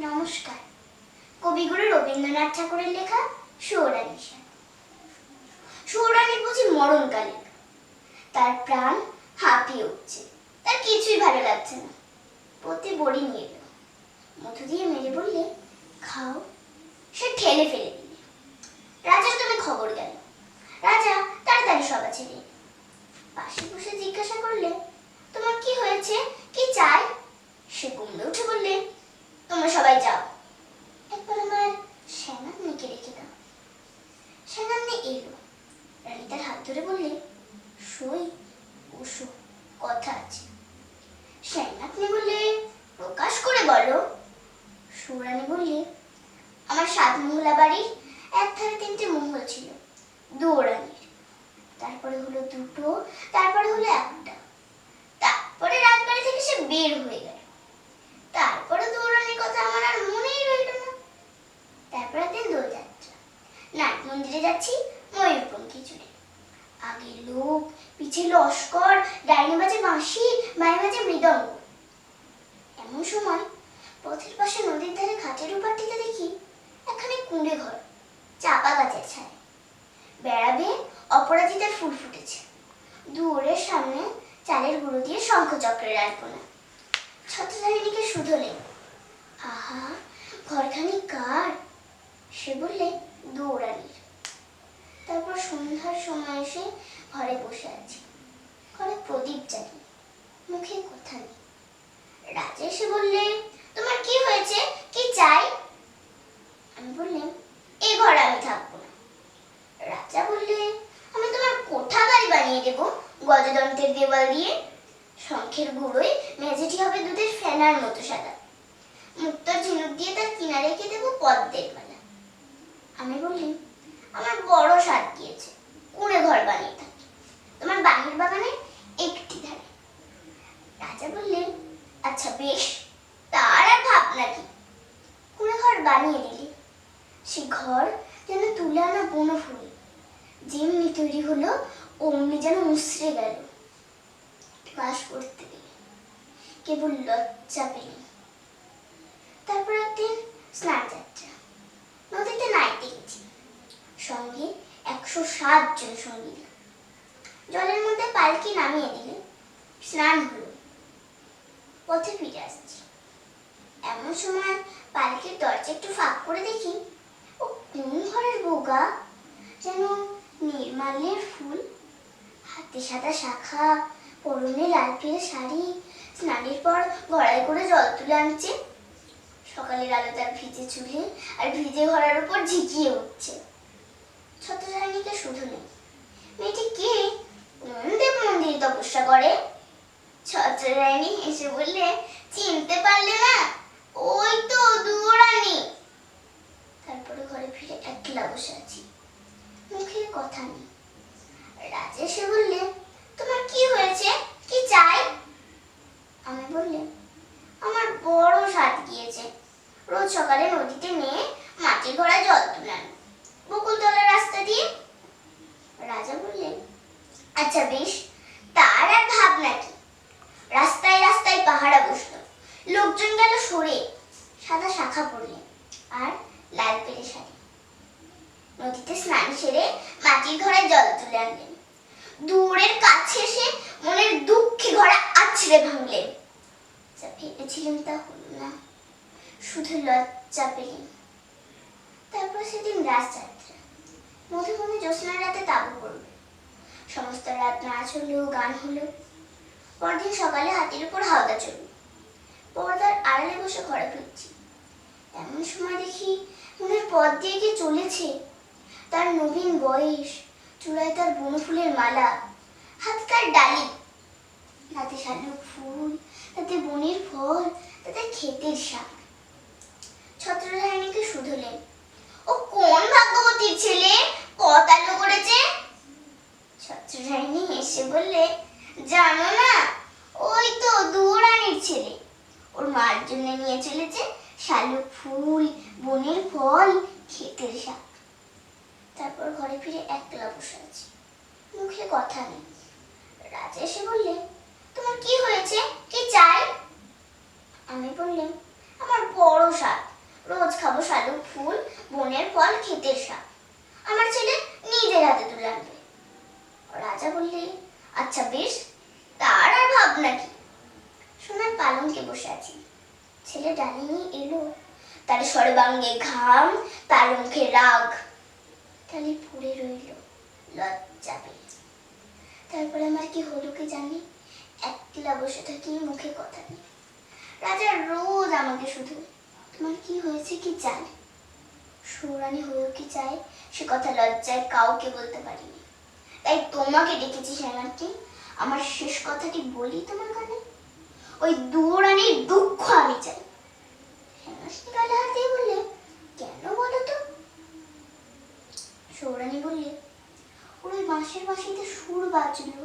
নমস্কার। কবিগুরু রবীন্দ্রনাথ ঠাকুরের লেখা সুরানী সুরানীর বুঝি মরণকালে তার প্রাণ হাঁপিয়ে উঠছে। তার কিছুই ভালো লাগছে না। পতি বড়ি নিয়ে এলো। মধু দিয়ে মেরে বললে, খাও। সে ঠেলে ফেলে দিলে। রাজার তুমি খবর গেল রাজা, তাড়াতাড়ি সভা ছেড়ে। পাশে বসে জিজ্ঞাসা করলে, তোমার কি হয়েছে? কি চাই? সে কুমড়ে উঠে বললে তোমরা সবাই যাও। একবার আমার সেনান্নিকে রেখে দাও। সেনান্নি এলো। রানী তার হাত ধরে বললে সই ওসো কথা আছে। সেনান্নি বললে, প্রকাশ করে বলো। সুরানী বললে, আমার সাত মহলা বাড়ির এক ধারে তিনটে মহল ছিল দৌড়ানির তারপরে হলো দুটো, তারপরে হলো একটা। তারপরে রাজবাড়ি থেকে সে বের হয়ে গেল তারপরে দৌড়ানির কথা আমার আর মনেই রইল না তারপর একদিন দোলযাত্রা নাট মন্দিরে যাচ্ছি ময়ূরপঙ্খী চুড়ে আগে লোক। পিছে লস্কর, ডাইনে বাজে বাঁশি মায়ে বাজে মৃদঙ্গ এমন সময় পথের পাশে নদীর ধারে খাটের উপারটিতে দেখি এখানে কুঁড়ে ঘর, চাপা গাছের ছায়। বেড়াবে অপরাজিতার ফুল ফুটেছে। দুয়ারের সামনে চালের গুঁড়ো দিয়ে শঙ্খচক্রের আলপনা ছত্রধারিণীকে শুধলে, আহা, ঘরখানি কার? সে বললে দৌড়ানির তারপর সন্ধ্যার সময় এসে ঘরে বসে আছি। ঘরে প্রদীপ জ্বালি মুখে কথা নেই। রাজা এসে বললে, তোমার কি হয়েছে? কি চাই? আমি বললাম এই ঘরে আমি থাকব না। রাজা বললে, আমি তোমার কোঠা বাড়ি বানিয়ে দেবো, গজদন্তের দেওয়াল দিয়ে। শঙ্খের গুঁড়োয় মেঝেটি হবে দুধের ফেনার মতো সাদা। মুক্তর ঝিনুক দিয়ে তার কিনারে রেখে দেবো পদ্মের মালা। আমি বললাম আমার বড় সাত গিয়েছে কুড়ে ঘর বানিয়ে থাকি তোমার বাহির বাগানে একটি ধারে রাজা বললেন আচ্ছা বেশ তার আর ভাবনা কি কুড়ে ঘর বানিয়ে দিলি। সে ঘর যেন তুলে আনা বনো ফুল যেমনি তৈরি হলো, অমনি যেন মুসড়ে গেল। বাস করতে গেলে। কেবল লজ্জা পেলে। তারপর একদিন স্নান যাত্রা। নদীতে নাইতে গেছি সঙ্গে একশো সাত জন সঙ্গী জলের মধ্যে পালকি নামিয়ে দিলে। স্নান হলো। পথে ফিরে আসছি। এমন সময় পালকির দরজা একটু ফাঁক করে দেখি। ও কোন ঘরের বোগা যেন নির্মাল্যের ফুল। হাতে সাদা শাখা, পরনে লাল পিড়ে শাড়ি, স্নানের পর গড়াই করে জল তুলে আনছে। সকালের আলো তার ভিজে চুলে আর ভিজে ঘরের উপর ঝিকিয়ে উঠছে। ছত্রসারণীকে শুধু নেই। মেয়েটি কে? কোন দেব মন্দিরে তপস্যা করে? ছত্ররানী এসে বললে, চিনতে পারলে না ওই তো দুরানি তারপরে ঘরে ফিরে একলা বসে আছি মুখে কথা নেই রাজা এসে বললে তোমার কি হয়েছে কি চাই আমি বললাম আমার বড় সাত গিয়েছে রোজ সকালে নদীতে নিয়ে মাটির ঘোড়া জল তুলান বকুলতলার রাস্তা দিয়ে? রাজা বললেন আচ্ছা বেশ, তার আর ভাবনা কি? রাস্তায় রাস্তায় পাহারা বসল। লোকজন গেল সরে, সাদা শাখা পড়লেন আর লাল পেরে শাড়ি। নদীতে স্নান সেরে মাটির ঘোড়ায় জল তুলে আনলেন। দূরের কাছে এসে মনের দুঃখে ঘোড়া আছড়ে ভাঙলেন। যা ভেবেছিলেন তা হলো না। শুধু লজ্জা পেলেন তারপর সেদিন রাজযাত্রা। মধ্যে জ্যোৎস্নার রাতে তাবু পড়বে সমস্ত রাত নাচ হলো, গান হলো। পরদিন সকালে হাতির উপর হাওদা চলবে পর্দার আড়ালে বসে ঘরে ফিরছি। এমন সময় দেখি মনের পথ দিয়ে কে চলেছে। তার নবীন বয়স, চূড়ায় তার বনফুলের মালা, হাত তার ডালি। তাতে শালুক ফুল, তাতে বনের ফল, তাতে ক্ষেতের শাক। ছত্রধারিণীকে শুধলেন। ও কোন ভাগ্যবতীর ছেলে? কতালো করেছে। ছত্রধারিণী হেসে বললে, জানো না, ওই তো দুরানির ছেলে। ওর মার জন্য নিয়ে চলেছে শালুক ফুল, বনের ফল, ক্ষেতের শাক। তারপর ঘরে ফিরে একলা বসে আছি। মুখে কথা নেই রাজা এসে বললে তোমার কি হয়েছে কি চাই আমি বললাম আমার বড় সাপ খাব শালুক ফুল বনের ফল ক্ষেতের শাক আমার ছেলে নিজের হাতে তুলে আনবে রাজা বললে আচ্ছা বেশ। তার আর ভাবনা কি? সোনার পালঙ্কে বসে আছি। ছেলে ডালি নিয়ে এলো। তার সর্বাঙ্গে ঘাম, তার মুখে রাগ। তাহলে পড়ে রইল। লজ্জা পেয়ে। তারপরে আমার কি হলো কি জানি? একলা বসে থাকি, মুখে কথা নেই। রাজা রোজ আমাকে শুধু, তোমার কি হয়েছে কি জানে? সুরানি হয়েও কি চায়? সে কথা লজ্জায় কাউকে বলতে পারিনি। তাই তোমাকে ডেকেছি শ্যামাটি আমার শেষ কথাটি বলি তোমার কানে? ওই দুরানির দুঃখ আমি চাই। হেমাসটি গালে হাত দিয়ে বললে, কেন বলো তো সৌরানী বললে, ওর ওই বাঁশের বাঁশিতে সুর বাজলো।